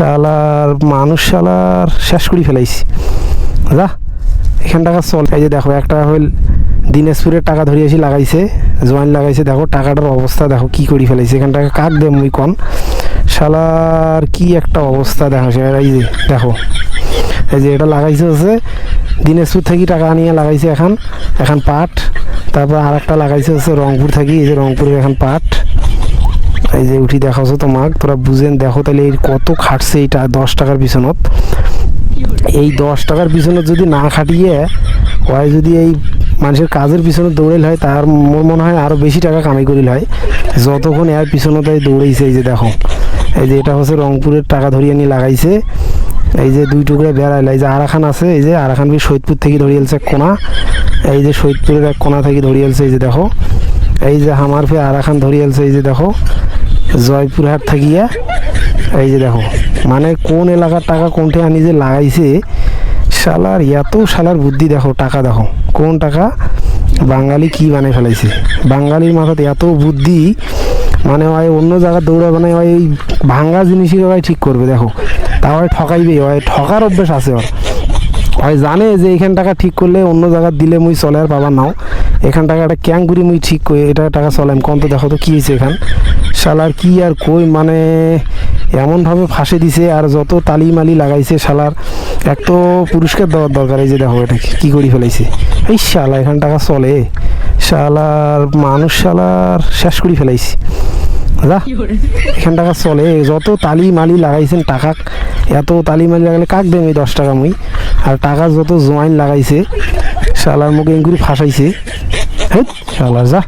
শালার, মানুষ শালার শেষ করে ফেলাইছি। যা, এখান টাকা চল। এই যে দেখো, একটা হইল দিনাজপুরের টাকা ধরিয়েছি লাগাইছে জয়েন লাগাইছে। দেখো, টাকাটার অবস্থা, দেখো, কি করে ফেলাইছে। এখান টাকা কাক দে মুই কন? শালার কি একটা অবস্থা, দেখো, সে এই যে, দেখো। এই যে এটা লাগাইছে হচ্ছে, দিনাজপুর থেকে টাকা নিয়ে লাগাইছে এখন এখন পাট। তারপর আর একটা লাগাইছে হচ্ছে রংপুর থাকি, এই যে রংপুরের এখন পাট। এই যে উঠি দেখাছো তোমাক তোরা বুঝেন দেখো তাহলে এর কত খাটছে এইটা দশ টাকার পিছনত এই দশ টাকার পিছনে যদি না খাটিয়ে ওই যদি এই মানুষের কাজের পিছনে দৌড়াইল হয় তার মোর মনে হয় আরও বেশি টাকা কামাই করিল হয় যতক্ষণ এর পিছনে তাই দৌড়াইছে এই যে দেখো এই যে এটা হচ্ছে রংপুরের টাকা ধরিয়ে নিয়ে লাগাইছে এই যে দুই টুকরা বেড়াইল এই যে আরাখান আছে এই যে আরাখান বি সৈয়দপুর থেকে ধরিয়েছে এক কোনা এই যে সৈদপুরের এক কোনা থেকে ধরিয়েছে এই যে দেখো এই যে হামার ফে আরাখান ধরিয়েছে এই যে দেখো জয়পুরহাট থাকিয়া, এই যে দেখো মানে কোন এলাকার টাকা কোনটা আনি যে লাগাইছে, শালার, এত শালার বুদ্ধি দেখো, টাকা দেখো, কোন টাকা বাঙালি কি বানাই ফেলাইছে? বাঙালির মাথাতে এত বুদ্ধি মানে ওই অন্য জায়গায় দৌড়াবে না ওই ভাঙ্গা জিনিসই ওই ঠিক করবে, দেখো। তা ওই ঠকাইবে, ওই ঠকার অভ্যেস আছে ওর। ওই জানে যে এখান টাকা ঠিক করলে অন্য জায়গা দিলে মুই চলে আর পাবার নাও। এখান টাকাটা ক্যাং করি মুই ঠিক করি, এটা টাকা চলাম কম তো দেখো তো কী হয়েছে এখান। শালার কি আর কই মানে এমনভাবে ফাঁসে দিছে আর যত তালি মালি লাগাইছে শালার এক তো পুরস্কার দেওয়ার দরকার এই যে দেখো এটা কি করি ফেলাইছে। এই শালা এখান টাকা চলে। শালার মানুষ শালার শেষ করে ফেলাইছি। যা এখান টাকা চলে। যত তালি মালি লাগাইছেন টাকা এত তালি মালি লাগালে কাক দেম এই দশ টাকা মুই? আর টাকা যত জয়েন লাগাইছে শালার মুখে এঙ্গুরি ফাঁসাইছে। হ্যাঁ শালার যা।